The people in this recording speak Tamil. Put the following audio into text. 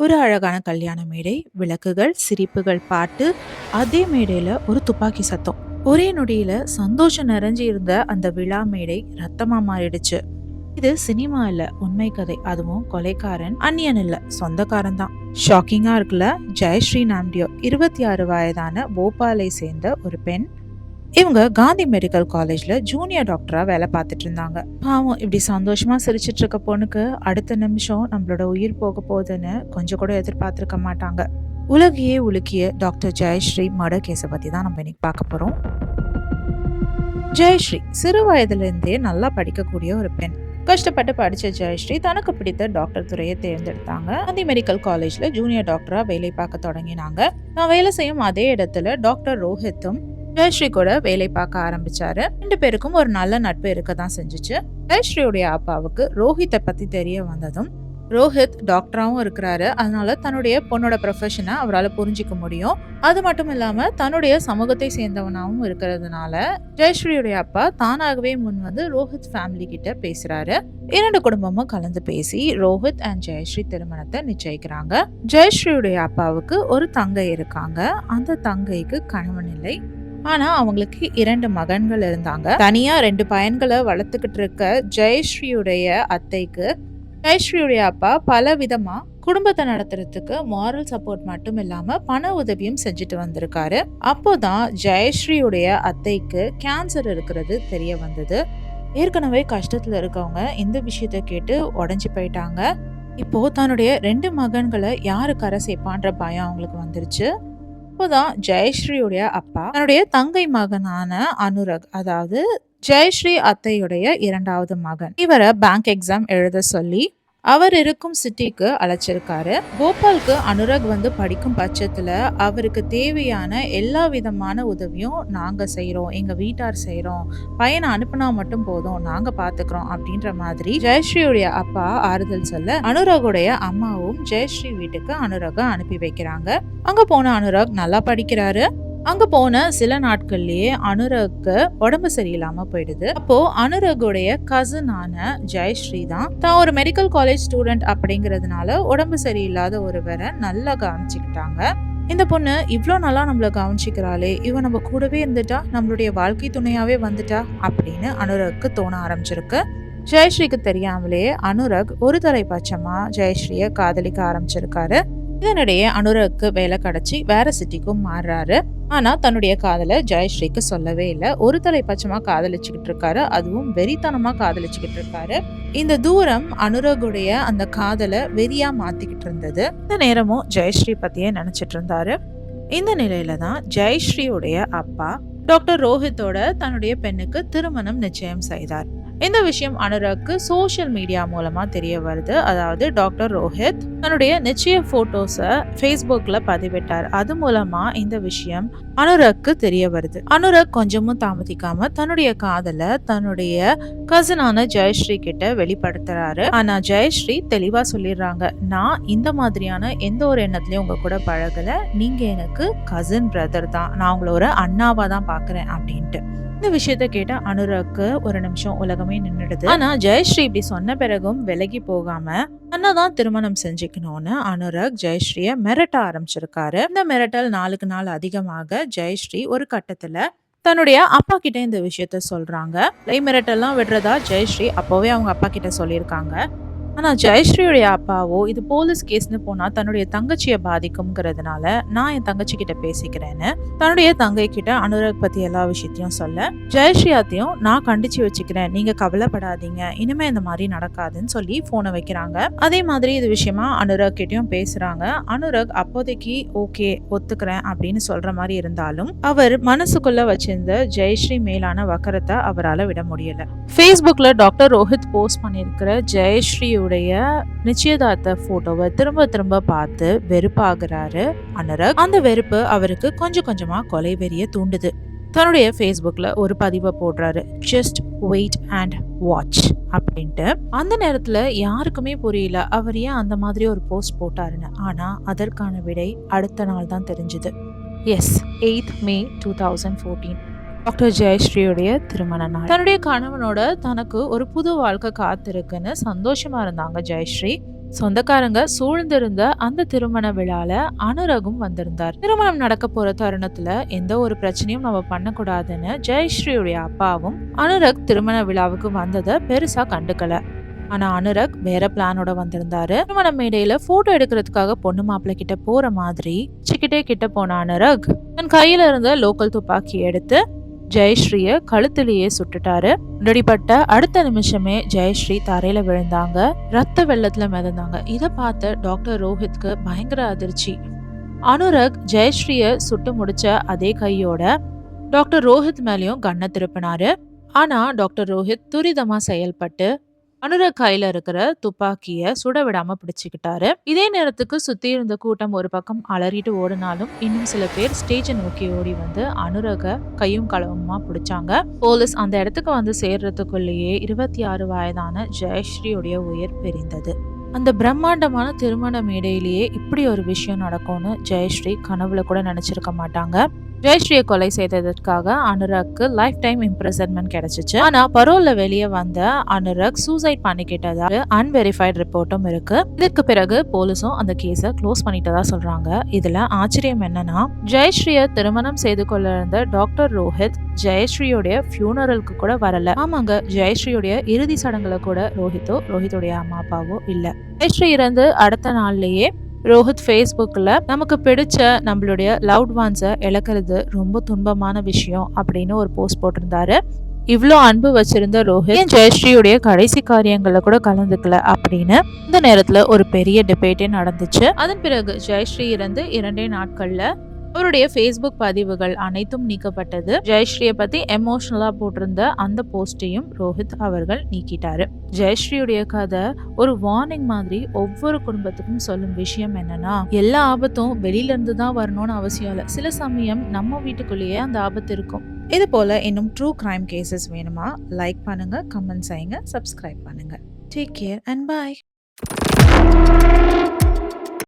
ஒரு அழகான கல்யாண மேடை விளக்குகள் சிரிப்புகள் பாட்டு அதே மேடையில் ஒரு துப்பாக்கி சத்தம். ஒரே நொடியில் சந்தோஷம் நிறைஞ்சு இருந்த அந்த விழா மேடை ரத்தமாக மாறிடுச்சு. இது சினிமா இல்ல உண்மை கதை. அதுவும் கொலைக்காரன் அந்நியன் இல்ல சொந்தக்காரன் தான். ஷாக்கிங்கா இருக்குல்ல ஜெயஸ்ரீ நாம்டியோ இருபத்தி ஆறு வயதான போபாலை சேர்ந்த ஒரு பெண் இவங்க காந்தி மெடிக்கல் காலேஜில் ஜூனியர் டாக்டராக வேலை பார்த்துட்டு இருந்தாங்க. பாவம் இப்படி சந்தோஷமாக சிரிச்சிட்டு இருக்க பொண்ணுக்கு அடுத்த நிமிஷம் நம்மளோட உயிர் போக போகுதுன்னு கொஞ்சம் கூட எதிர்பார்த்துருக்க மாட்டாங்க. உலகையே உலுக்கிய டாக்டர் ஜெயஸ்ரீ மர்டர் கேஸை பற்றி தான் நம்ம இன்னைக்கு பார்க்க போகிறோம் ஜெயஸ்ரீ சிறு வயதுலேருந்தே நல்லா படிக்கக்கூடிய ஒரு பெண். கஷ்டப்பட்டு படித்த ஜெயஸ்ரீ தனக்கு பிடித்த டாக்டர் துறையை தேர்ந்தெடுத்தாங்க. காந்தி மெடிக்கல் காலேஜில் ஜூனியர் டாக்டராக வேலை பார்க்க தொடங்கினாங்க. நான் வேலை செய்யும் அதே இடத்துல டாக்டர் ரோஹித்தும் ஜெயஸ்ரீ கூட வேலை பார்க்க ஆரம்பிச்சாரு. ரெண்டு பேருக்கும் ஒரு நல்ல நட்பு இருக்க தான் செஞ்சுச்சு. ஜெயஸ்ரீயுடைய அப்பாவுக்கு ரோஹித்தை பத்தி தெரிய வந்ததும் ரோஹித் டாக்டராகவும் இருக்கிறாரு. அதனால தன்னுடைய பொண்ணோட ப்ரொஃபஷனை அவரால் புரிஞ்சிக்க முடியும். அது மட்டும் இல்லாமல் தன்னுடைய சமூகத்தை சேர்ந்தவனாகவும் இருக்கிறதுனால ஜெயஸ்ரீயுடைய அப்பா தானாகவே முன் வந்து ரோஹித் ஃபேமிலி கிட்ட பேசுறாரு. இரண்டு குடும்பமும் கலந்து பேசி ரோஹித் அண்ட் ஜெயஸ்ரீ திருமணத்தை நிச்சயிக்கிறாங்க. ஜெயஸ்ரீயுடைய அப்பாவுக்கு ஒரு தங்கை இருக்காங்க. அந்த தங்கைக்கு கணவன் இல்லை. ஆனா அவங்களுக்கு இரண்டு மகன்கள் இருந்தாங்க. தனியா ரெண்டு பையன்களை வளர்த்துக்கிட்டு இருக்க ஜெயஸ்ரீயுடைய அத்தைக்கு ஜெயஸ்ரீயுடைய அப்பா பல விதமா குடும்பத்தை நடத்துறதுக்கு மாரல் சப்போர்ட் மட்டும் இல்லாம பண உதவியும் செஞ்சுட்டு வந்திருக்காரு. அப்போதான் ஜெயஸ்ரீயுடைய அத்தைக்கு கேன்சர் இருக்கிறது தெரிய வந்தது. ஏற்கனவே கஷ்டத்துல இருக்கவங்க இந்த விஷயத்த கேட்டு உடஞ்சி போயிட்டாங்க. இப்போ தன்னுடைய ரெண்டு மகன்களை யாரு கரை சேர்ப்பான்ற பயம் அவங்களுக்கு வந்துருச்சு. அப்போதான் ஜெயஸ்ரீயுடைய அப்பா தன்னுடைய தங்கை மகனான அனுரக் அதாவது ஜெயஸ்ரீ அத்தையுடைய இரண்டாவது மகன். இவரை பேங்க் எக்ஸாம் எழுத சொல்லி அவர் இருக்கும் சிட்டிக்கு அழைச்சிருக்காரு. கோபாலுக்கு அனுரக் வந்து படிக்கும் பட்சத்துல அவருக்கு தேவையான எல்லா விதமான உதவியும் நாங்க செய்யறோம் எங்க வீட்டார் செய்யறோம் பையனை அனுப்புனா மட்டும் போதும். நாங்க பாத்துக்கிறோம் அப்படின்ற மாதிரி ஜெயஸ்ரீயுடைய அப்பா ஆறுதல் சொல்ல அனுராகுடைய அம்மாவும் ஜெயஸ்ரீ வீட்டுக்கு அனுராக அனுப்பி வைக்கிறாங்க. அங்க போன அனுராக் நல்லா படிக்கிறாரு. அங்க போன சில நாட்கள்லயே அனுரக்கு உடம்பு சரியில்லாம போயிடுது. அப்போ அனுரகுடைய கசனான ஜெயஸ்ரீ தான் தான் ஒரு மெடிக்கல் காலேஜ் ஸ்டூடெண்ட் அப்படிங்கிறதுனால உடம்பு சரியில்லாத ஒருவரை நல்லா கவனிச்சுக்கிட்டாங்க. இந்த பொண்ணு இவ்வளோ நல்லா நம்மளை கவனிச்சிக்கிறாளே இவன் நம்ம கூடவே இருந்துட்டா நம்மளுடைய வாழ்க்கை துணையாவே வந்துட்டா அப்படின்னு அனுரக்கு தோண ஆரம்பிச்சிருக்கு. ஜெயஸ்ரீக்கு தெரியாமலே அனுரக் ஒரு தலைபட்சமா ஜெயஸ்ரீயை காதலிக்க ஆரம்பிச்சிருக்காரு. இதனிடையே அனுரக்கு வேலை கிடைச்சி வேற சிட்டிக்கும் மாறுறாரு. ஆனா தன்னுடைய காதலை ஜெயஸ்ரீக்கு சொல்லவே இல்லை. ஒரு தலைப்பட்சமா காதலிச்சுக்கிட்டு இருக்காரு. அதுவும் வெறித்தனமா காதலிச்சுக்கிட்டு இருக்காரு. இந்த தூரம் அனுரகுடைய அந்த காதலை வெறியா மாத்திக்கிட்டு இருந்தது. இந்த நேரமும் ஜெயஸ்ரீ பத்தியே நினைச்சிட்டு இருந்தாரு. இந்த நிலையில தான் ஜெயஸ்ரீயுடைய அப்பா டாக்டர் ரோஹித்தோட தன்னுடைய பெண்ணுக்கு திருமணம் நிச்சயம் செய்தார். இந்த விஷயம் அனுராக்கு சோஷியல் மீடியா மூலமா தெரிய வருது. அதாவது டாக்டர் ரோஹித் தன்னுடைய நிச்சய போட்டோஸை ஃபேஸ்புக்கில் பதிவிட்டார். அது மூலமா இந்த விஷயம் அனுராக்கு தெரிய வருது. அனுராக் கொஞ்சமும் தாமதிக்காம தன்னுடைய காதலை தன்னுடைய கசனான ஜெயஸ்ரீ கிட்ட வெளிப்படுத்துறாரு. ஆனா ஜெயஸ்ரீ தெளிவா சொல்லிடுறாங்க நான் இந்த மாதிரியான எந்த ஒரு எண்ணத்துலயும் உங்க கூட பழகல. நீங்க எனக்கு கசின் பிரதர் தான். நான் உங்களை ஒரு அண்ணாவா தான் பாக்குறேன் அப்படின்ட்டு. இந்த விஷயத்த கேட்ட அனுராக்கு ஒரு நிமிஷம் உலகமே நின்றுடுது ஆனா ஜெயஸ்ரீ இப்படி சொன்ன பிறகும் விலகி போகாம தான் திருமணம் செஞ்சுக்கணும்னு அனுராக் ஜெயஸ்ரீய மிரட்ட ஆரம்பிச்சிருக்காரு. இந்த மிரட்டல் நாளுக்கு நாள் அதிகமாக ஜெயஸ்ரீ ஒரு கட்டத்துல தன்னுடைய அப்பா கிட்ட இந்த விஷயத்த சொல்றாங்க. லை மிரட்டெல்லாம் விடுறதா ஜெயஸ்ரீ அப்போவே அவங்க அப்பா கிட்ட சொல்லியிருக்காங்க. ஆனால் ஜெயஸ்ரீயுடைய அப்பாவோ இது போலீஸ் கேஸ்னு போனால் தன்னுடைய தங்கச்சியை பாதிக்கும்ங்கிறதுனால நான் என் தங்கச்சி கிட்ட பேசிக்கிறேன்னு தன்னுடைய தங்கை கிட்ட அனுராக் பற்றி எல்லா விஷயத்தையும் சொல்ல ஜெயஸ்ரீயாத்தையும் நான் கண்டிச்சு வச்சுக்கிறேன் நீங்க கவலைப்படாதீங்க இனிமே இந்த மாதிரி நடக்காதுன்னு சொல்லி போனை வைக்கிறாங்க. அதே மாதிரி இது விஷயமா அனுராக் கிட்டயும் பேசுறாங்க. அனுராக் அப்போதைக்கு ஓகே ஒத்துக்கிறேன் அப்படின்னு சொல்ற மாதிரி இருந்தாலும் அவர் மனசுக்குள்ள வச்சிருந்த ஜெயஸ்ரீ மேலான வக்கரத்தை அவரால் விட முடியல. ஃபேஸ்புக்கில் டாக்டர் ரோஹித் போஸ்ட் பண்ணியிருக்கிற ஜெயஸ்ரீயோட அவருடைய நிச்சயதார்த்த போட்டோவை திரும்ப திரும்ப பார்த்து வெறுப்பாகிறாரு அனுரக். அந்த வெறுப்பு அவருக்கு கொஞ்சம் கொஞ்சமா கொலை வெறிய தூண்டுது. தன்னுடைய ஃபேஸ்புக்கில் ஒரு பதிவை போடுறாரு. ஜஸ்ட் வெயிட் அண்ட் வாட்ச் அப்படின்ட்டு. அந்த நேரத்தில் யாருக்குமே புரியல. அவர் ஏன் அந்த மாதிரி ஒரு போஸ்ட் போட்டாருன்னு. ஆனால் அதற்கான விடை அடுத்த நாள் தான் தெரிஞ்சுது. S eighth May two thousand fourteen doctor ஜெயஸ்ரீயுடைய திருமண நாள். தன்னுடைய கணவனோட தனக்கு ஒரு புது வாழ்க்கை காத்திருக்குன்னு சந்தோஷமா இருந்தாங்க ஜெயஸ்ரீ. சொந்தக்காரங்க சூழ்ந்திருந்த அந்த திருமண விழால அனுரகும் வந்திருந்தார். திருமணம் நடக்க போற தருணத்துல எந்த ஒரு பிரச்சனையும் நம்ம பண்ணக்கூடாதுன்னு ஜெயஸ்ரீயுடைய அப்பாவும் அனுரக் திருமண விழாவுக்கு வந்ததை பெருசா கண்டுக்கல. ஆனா அனுரக் வேற பிளானோட வந்திருந்தாரு. திருமண மேடையில போட்டோ எடுக்கிறதுக்காக பொண்ணு மாப்பிள்ளை கிட்ட போற மாதிரி சிக்கிட்டே கிட்ட போன அனுரக் தன் கையில இருந்த லோக்கல் துப்பாக்கி எடுத்து ஜெயஸ்ரீய கழுத்திலேயே சுட்டுட்டாரு. நொடிப்பட்ட அடுத்த நிமிஷமே ஜெயஸ்ரீ தரையில விழுந்தாங்க. ரத்த வெள்ளத்துல மிதந்தாங்க. இதை பார்த்த டாக்டர் ரோஹித்க்கு பயங்கர அதிர்ச்சி. அனுரக் ஜெயஸ்ரீய சுட்டு முடிச்ச அதே கையோட டாக்டர் ரோஹித் மேலேயும் கண்ணை திருப்பினாரு. ஆனா டாக்டர் ரோஹித் துரிதமா செயல்பட்டு அனுரக் கையில இருக்கிற துப்பாக்கிய சுட விடாம பிடிச்சுக்கிட்டாரு. இதே நேரத்துக்கு சுத்தி இருந்த கூட்டம் ஒரு பக்கம் அலறிட்டு ஓடினாலும் இன்னும் சில பேர் ஸ்டேஜை நோக்கி ஓடி வந்து அனுரக கையும் களவுமா பிடிச்சாங்க. போலீஸ் அந்த இடத்துக்கு வந்து சேர்றதுக்குள்ளேயே இருபத்தி ஆறு வயதான ஜெயஸ்ரீயுடைய உயிர் பிரிந்தது. அந்த பிரம்மாண்டமான திருமண மேடையிலேயே இப்படி ஒரு விஷயம் நடக்கும்னு ஜெயஸ்ரீ கனவுல கூட நினைச்சிருக்க மாட்டாங்க. ஜெயஸ்ரீயை கொலை செய்ததற்காக அனுராக்கு லைஃப் டைம் இம்ப்ரெசன்மெண்ட் கிடைச்சிச்சு. ஆனா பரோல்ல வெளியே வந்த அனுராக் சூசைட் பண்ணிக்கிட்டதா அன்வெரிஃபைட் ரிப்போர்ட்டும் இருக்கு. இதுக்கு பிறகு போலீஸும் அந்த கேஸை க்ளோஸ் பண்ணிட்டதா சொல்றாங்க. இதுல ஆச்சரியம் என்னன்னா ஜெயஸ்ரீய திருமணம் செய்து கொள்ள இருந்த டாக்டர் ரோஹித் ஜெயஸ்ரீயோடைய ஃபியூனரலுக்கு கூட வரல. ஆமாங்க ஜெயஸ்ரீயோடைய இறுதி சடங்குல கூட ரோஹித்தோ ரோஹித்தோடைய அம்மா அப்பாவோ இல்ல. ஜெயஸ்ரீ இறந்து அடுத்த நாள்லயே ரோஹித் ஃபேஸ்புக்கில் நமக்கு பிடிச்ச நம்மளுடைய லவ்ட் ஒன்ஸை இழக்கிறது ரொம்ப துன்பமான விஷயம் அப்படின்னு ஒரு போஸ்ட் போட்டிருந்தாரு. இவ்வளோ அன்பு வச்சிருந்த ரோஹித் ஏன் ஜெயஸ்ரீயுடைய கடைசி காரியங்களில் கூட கலந்துக்கல அப்படின்னு இந்த நேரத்தில் ஒரு பெரிய டிபேட்டே நடந்துச்சு. அதன் பிறகு ஜெயஸ்ரீ இருந்து இரண்டே நாட்களில் அவருடைய ஃபேஸ்புக் பதிவுகள் அனைத்தும் நீக்கப்பட்டது. ஜெயஸ்ரீயை பத்தி எமோஷனலா போட்டிருந்த அந்த போஸ்டையும் ரோஹித் அவர்கள் நீக்கிட்டாரு. ஜெயஸ்ரீயுடைய கதை ஒரு வார்னிங் மாதிரி ஒவ்வொரு குடும்பத்துக்கும் சொல்லும் விஷயம் என்னன்னா எல்லா ஆபத்தும் வெளியில இருந்து தான் வரணும்னு அவசியம் இல்லை. சில சமயம் நம்ம வீட்டுக்குள்ளேயே அந்த ஆபத்து இருக்கும். இது போல இன்னும் ட்ரூ கிரைம் கேசஸ் வேணுமா? லைக் பண்ணுங்க கமெண்ட் செய்யுங்க சப்ஸ்கிரைப் பண்ணுங்க. Take care and bye